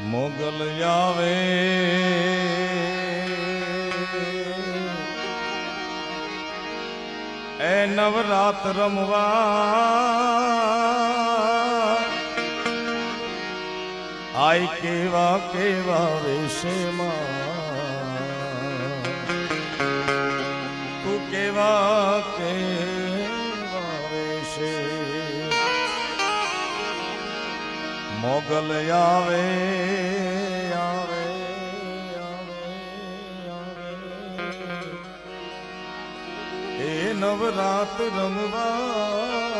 મોગલ આવે. એ નવરાત રમવા. આય કેવા કેવા વેશમાં. મોગલ આવે આવે એ નવરાત રમવા.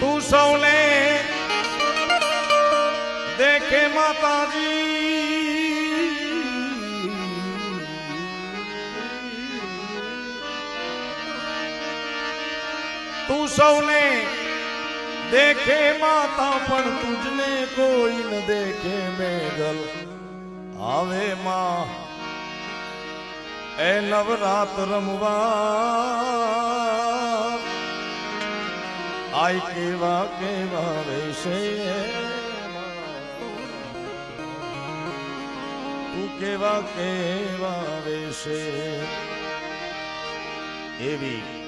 તું સૌને દેખે માતાજી. સૌને દેખે માતા, પણ તુજને કોઈ ન દેખે મેઘલ. આવે માં, એ નવરાત રમવા. આય કેવા કેવા રહેશે તું કેવા કેવા રહેશે? એવી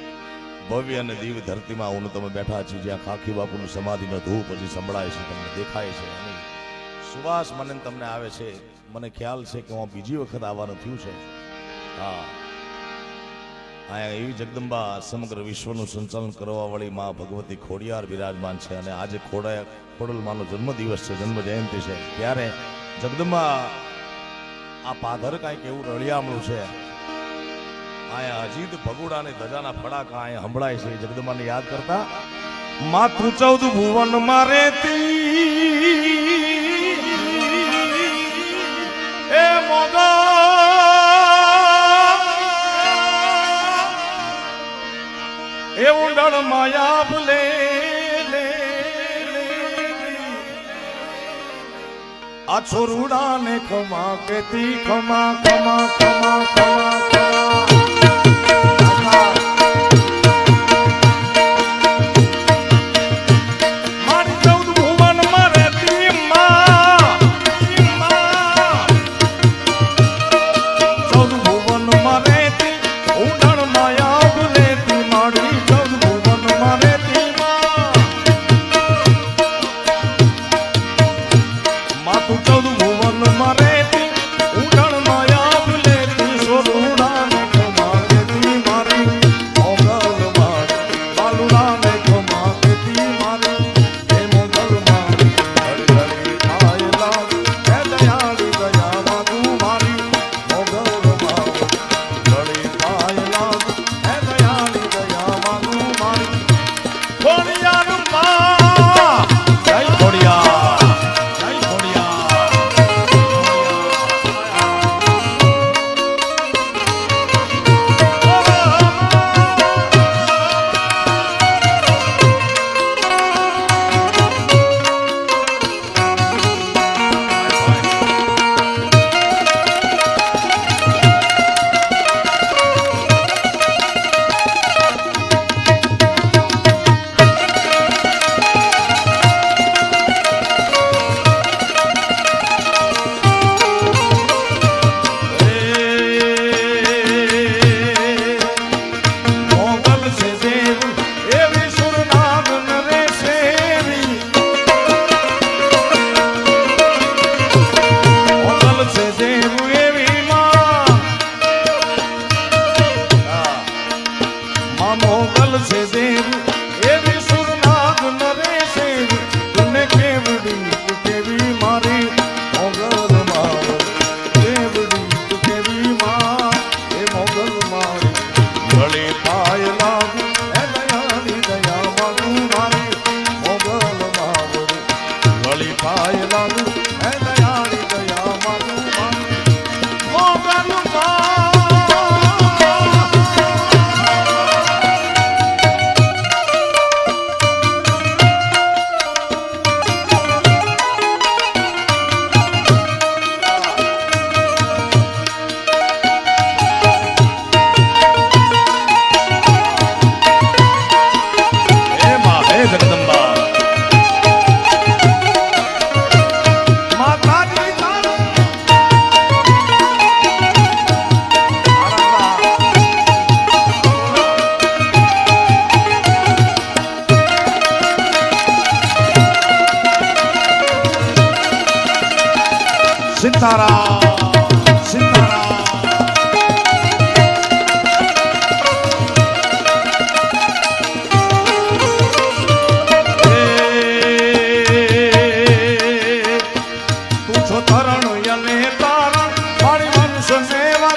ભવ્ય અને દીવ ધરતીમાં હું તમે બેઠા છીએ, જ્યાં ખાખી બાપુનું સમાધિનો ધૂપ હજી સંભળાય છે, તમને દેખાય છે. અને સુવાસ મને તમને આવે છે. મને ખ્યાલ છે કે હું બીજી વખત આવવાનું થયું છે. હા. અહીંયા એવી જગદંબા સમગ્ર વિશ્વનું સંચાલન કરવા વાળી મા ભગવતી ખોડિયાર બિરાજમાન છે અને આજે ખોડા ખોડલ માનો જન્મ દિવસ છે, જન્મ જયંતિ છે. ત્યારે જગદંબા, આ પાધર કાંઈક એવું રળિયામણું છે. આયા અજીત ભગુડા ને ધજાના ફડાકા અહીંયા સંભળાય છે, જગદંબાને યાદ કરતા. માથું ચૌદ ભુવન મારે એ મોગા એ ડળ માયા ભૂલે આ છોરુડા ને ખમા કેતી ખમા ખમા ખમા ખમા ખમા.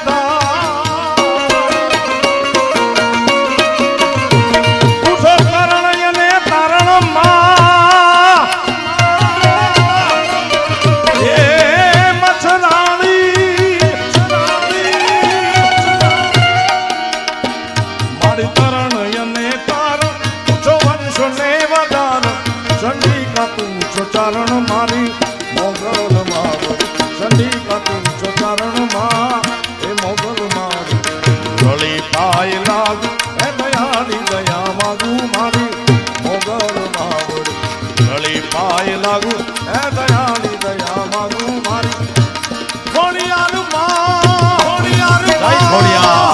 দাদা 奥利奥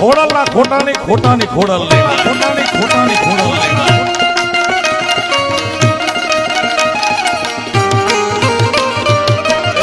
ખોડલના ખોટાની ખોટાની ખોડલ. નહીં ખોટાની ખોટાની ખોડલ. નહીં